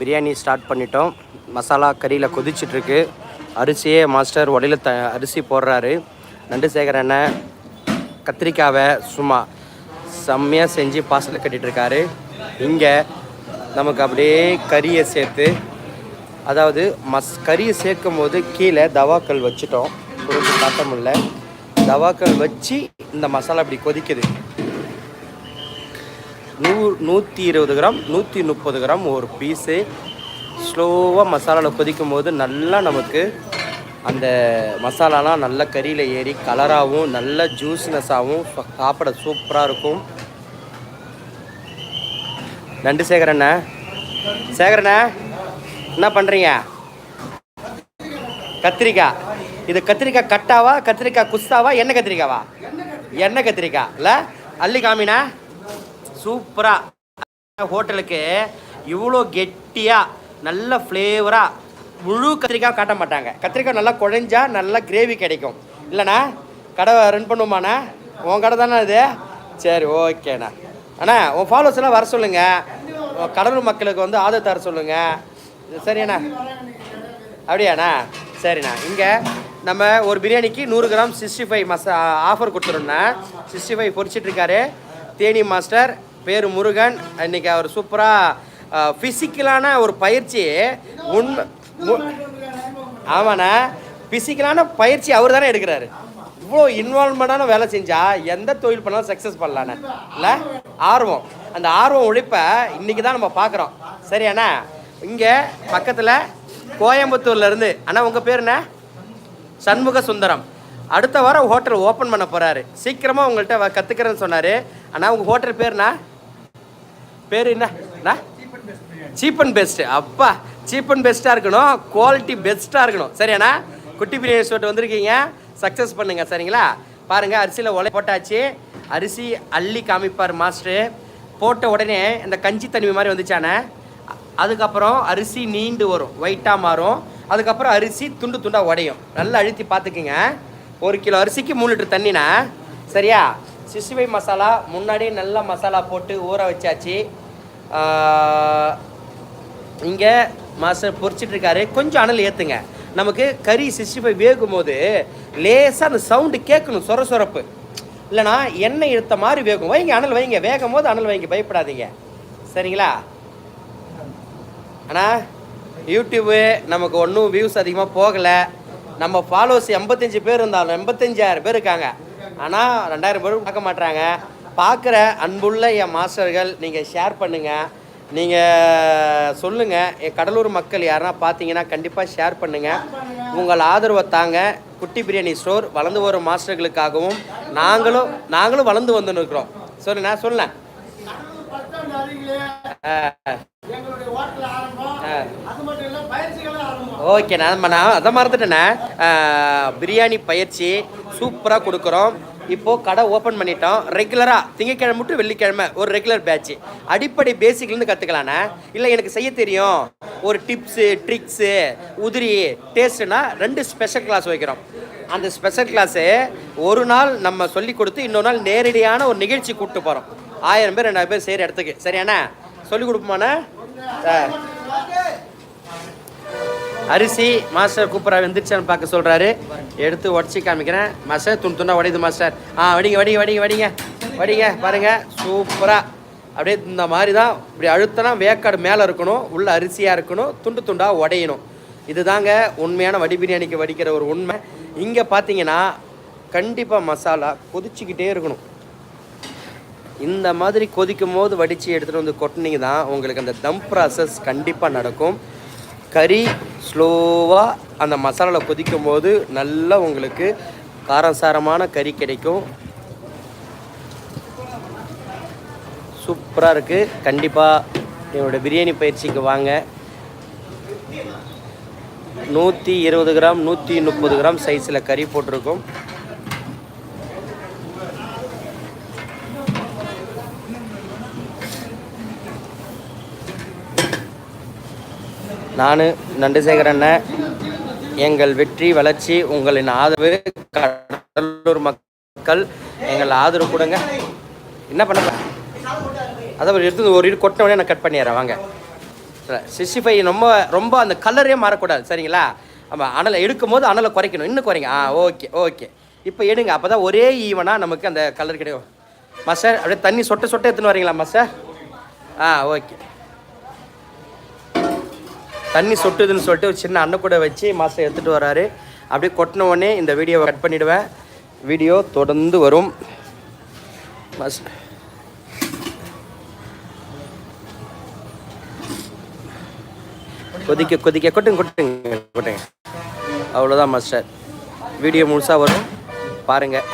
Biryani start பண்ணிட்டோம். Masala கறியில் கொதிச்சிட்ருக்கு. அரிசியே master உடையில த அரிசி போடுறாரு. நண்டு சேகர் அண்ணன் கத்திரிக்காவை சும்மா செம்மையாக செஞ்சு பாசலில் கட்டிகிட்ருக்காரு இங்கே நமக்கு அப்படியே கறியை சேர்த்து அதாவது மஸ் கறியை சேர்க்கும் போது கீழே தவாக்கள் வச்சுட்டோம். காட்ட முடியல. தவாக்கள் வச்சு இந்த மசாலா அப்படி கொதிக்குது. நூ நூற்றி இருபது கிராம் நூற்றி முப்பது கிராம் ஒரு பீஸு. ஸ்லோவாக மசாலாவில் கொதிக்கும் போது நல்லா நமக்கு அந்த மசாலாலாம் நல்ல கறியில் ஏறி கலராகவும் நல்ல ஜூஸ்னஸாகவும் சாப்பிட சூப்பராக இருக்கும். நண்டு சேகரண்ணா சேகரண்ணா என்ன பண்ணுறீங்க கத்திரிக்காய். இது கத்திரிக்காய் கட்டாவா கத்திரிக்காய் குஸ்தாவா எண்ணெய் கத்திரிக்காவா? எண்ணெய் கத்திரிக்காய். இல்லை அள்ளி காமினா சூப்பராக ஹோட்டலுக்கு இவ்வளோ கெட்டியாக நல்ல ஃப்ளேவராக முழு கத்திரிக்காய் காட்ட மாட்டாங்க. கத்திரிக்காய் நல்லா குழஞ்சா நல்லா கிரேவி கிடைக்கும். இல்லைண்ணா கடை ரன் பண்ணுவோமாண்ணா உன் கடை தானே இது சரி ஓகேண்ணா அண்ணா. உன் ஃபாலோவர்ஸ் எல்லாம் வர சொல்லுங்கள் கடலூர் மக்களுக்கு வந்து ஆதரவு தர சொல்லுங்கள் சரியாண்ணா அப்படியாண்ணா? சரிண்ணா. இங்கே நம்ம ஒரு பிரியாணிக்கு நூறு கிராம் சிக்ஸ்டி ஃபைவ் மசா ஆஃபர் கொடுத்துருண்ணா சிக்ஸ்டி ஃபைவ் பொறிச்சிட்ருக்காரு தேனி மாஸ்டர் பேர் முருகன். இன்னைக்கு அவர் சூப்பராக ஃபிசிக்கலான ஒரு பயிற்சி. உண்மை மு- ஆமாண்ணா. ஃபிசிக்கலான பயிற்சி அவர் தானே எடுக்கிறாரு. இவ்வளோ இன்வால்மெண்டான வேலை செஞ்சால் எந்த தொழில் பண்ணாலும் சக்ஸஸ் பண்ணலாண்ணே. இல்லை? ஆர்வம். அந்த ஆர்வம் உழைப்பை இன்றைக்கி தான் நம்ம பார்க்குறோம். சரியாண்ணா? இங்கே பக்கத்தில் கோயம்புத்தூர்லேருந்து அண்ணா உங்கள் பேர் என்ன? சண்முக சுந்தரம். அடுத்த வாரம் ஹோட்டல் ஓப்பன் பண்ண போகிறாரு சீக்கிரமாக உங்கள்கிட்ட கற்றுக்கிறேன்னு சொன்னார். அண்ணா உங்கள் ஹோட்டல் பேர்ண்ணா பேர் என்ன? அண்ணா சீப் அண்ட் பெஸ்ட்டு அப்பா சீப் அண்ட் பெஸ்ட்டாக இருக்கணும். குவாலிட்டி பெஸ்ட்டாக இருக்கணும். சரியாண்ணா? குட்டி பிரியாணி ஸ்டோட் வந்திருக்கீங்க. சக்ஸஸ் பண்ணுங்கள் சரிங்களா? பாருங்கள் அரிசியில் உலை போட்டாச்சு. அரிசி அள்ளி காமிப்பார் மாஸ்டரு போட்ட உடனே இந்த கஞ்சி தண்ணி மாதிரி வந்துச்சானே அதுக்கப்புறம் அரிசி நீண்டு வரும். ஒயிட்டாக மாறும். அதுக்கப்புறம் அரிசி துண்டு துண்டாக உடையும். நல்லா அழுத்தி பார்த்துக்குங்க. ஒரு கிலோ அரிசிக்கு மூணு லிட்டர் தண்ணிண்ணா. சரியா? சிசுவை மசாலா முன்னாடியே நல்லா மசாலா போட்டு ஊற வச்சாச்சு. இங்கே மாஸ்டர் பொரிச்சிட்டு இருக்காரு கொஞ்சம் அனல் ஏற்றுங்க நமக்கு கறி சிக்ஸ்டி ஃபைவ் வேகும் போது லேசாக அந்த சவுண்டு கேட்கணும் சொர சொரப்பு. இல்லைனா எண்ணெய் எடுத்த மாதிரி வேகும். வைங்க அனல் வைங்க. வேகும் போது அனல் வைங்க. பயப்படாதீங்க. சரிங்களா? அண்ணா யூடியூப்பு நமக்கு ஒன்றும் வியூஸ் அதிகமாக போகலை. நம்ம ஃபாலோவர்ஸ் எண்பத்தஞ்சு பேர் இருந்தாலும் எண்பத்தஞ்சாயிரம் பேர் இருக்காங்க. ஆனால் ரெண்டாயிரம் பேரும் பார்க்க மாட்டுறாங்க பார்க்குற அன்புள்ள என் மாஸ்டர்கள் நீங்கள் ஷேர் பண்ணுங்கள் நீங்கள் சொல்லுங்கள் என் கடலூர் மக்கள் யாருன்னா பார்த்தீங்கன்னா கண்டிப்பாக ஷேர் பண்ணுங்கள் உங்கள் ஆதரவை தாங்க குட்டி பிரியாணி ஸ்டோர் வளர்ந்து வரும் மாஸ்டர்களுக்காகவும் நாங்களும் நாங்களும் வளர்ந்து வந்து இருக்கிறோம். சொல்லுண்ணா நான் சொல்லேன் ஓகே நான் நான் அதை மறந்துட்டேண்ணே. பிரியாணி பயிற்சி சூப்பராக கொடுக்குறோம். இப்போது கடை ஓப்பன் பண்ணிட்டோம். ரெகுலராக திங்கக்கிழமை மட்டும் வெள்ளிக்கிழமை ஒரு ரெகுலர் பேட்ச் அடிப்படை பேசிக்லேருந்து கற்றுக்கலாண்ணே இல்லை எனக்கு செய்ய தெரியும். ஒரு டிப்ஸு ட்ரிக்ஸு உதிரி டேஸ்ட்டுனா ரெண்டு ஸ்பெஷல் கிளாஸ் வைக்கிறோம். அந்த ஸ்பெஷல் கிளாஸு ஒரு நாள் நம்ம சொல்லி கொடுத்து இன்னொரு நாள் நேரடியான ஒரு நிகழ்ச்சி கூப்பிட்டு போகிறோம் ஆயிரம் பேர் ரெண்டாயிரம் பேர் செய்கிற இடத்துக்கு. சரியாண்ணா? சொல்லி கொடுப்போமாண்ணே? சார் அரிசி மாஸ்டர் கூப்பராக வெந்துருச்சான்னு பார்க்க சொல்கிறாரு எடுத்து உடச்சி காமிக்கிறேன். மாஸ்டர் துண்டு துண்டா உடையுது மாஸ்டர். ஆ வடிங்க வடிங்க வடிங்க வடிங்க. வடிங்க பாருங்கள் சூப்பராக அப்படியே இந்த மாதிரி தான் இப்படி அழுத்தனா வேக்காடு மேலே இருக்கணும் உள்ள அரிசியாக இருக்கணும் துண்டு துண்டாக உடையணும். இதுதாங்க உண்மையான வடி பிரியாணிக்கு வடிக்கிற ஒரு உண்மை. இங்கே பார்த்தீங்கன்னா கண்டிப்பாக மசாலா கொதிச்சுக்கிட்டே இருக்கணும். இந்த மாதிரி கொதிக்கும் போது வடித்து எடுத்துகிட்டு வந்து கொட்டினீங்க தான் உங்களுக்கு அந்த தம் ப்ராசஸ் கண்டிப்பாக நடக்கும். கறி ஸ்லோவாக அந்த மசாலாவில் கொதிக்கும் போது நல்லா உங்களுக்கு காரசாரமான கறி கிடைக்கும். சூப்பராக இருக்குது கண்டிப்பாக என்னோடய பிரியாணி பயிற்சிக்கு வாங்க. நூற்றி இருபது கிராம் நூற்றி முப்பது கிராம் சைஸில் கறி போட்டிருக்கோம். நான் நண்டுசேகர் அண்ணன் எங்கள் வெற்றி வளர்ச்சி உங்களின் ஆதரவு கடலூர் மக்கள் எங்கள் ஆதரவு கொடுங்க. என்ன பண்ண அதை ஒரு எடுத்து ஒரு இது கொட்டின உடனே நான் கட் பண்ணிடுறேன் வாங்க. சிக்ஸ்டி ஃபைவ் ரொம்ப ரொம்ப அந்த கலரே மாறக்கூடாது சரிங்களா? ஆமாம் அனலை எடுக்கும் போது அனலை குறைக்கணும் இன்னும் குறைங்க. ஆ ஓகே ஓகே. இப்போ எடுங்க அப்போ தான் ஒரே ஈவனாக நமக்கு அந்த கலர் கிடைக்கும். மாஸ்டர் அப்படியே தண்ணி சொட்ட சொட்ட எடுத்துன்னு வரீங்களா மாஸ்டர்? ஆ ஓகே. தண்ணி சொட்டுதுன்னு சொல்லிட்டு ஒரு சின்ன அன்ன கூட வச்சு மாஸ்டர் எடுத்துகிட்டு வராரு. அப்படியே கொட்டின உடனே இந்த வீடியோவை கட் பண்ணிவிடுவேன் வீடியோ தொடர்ந்து வரும். மாஸ்டர். கொதிக்க கொதிக்க கொட்டுங்க கொட்டுங்க கொட்டுங்க. அவ்வளோதான் மாஸ்டர். வீடியோ முழுசாக வரும். பாருங்கள்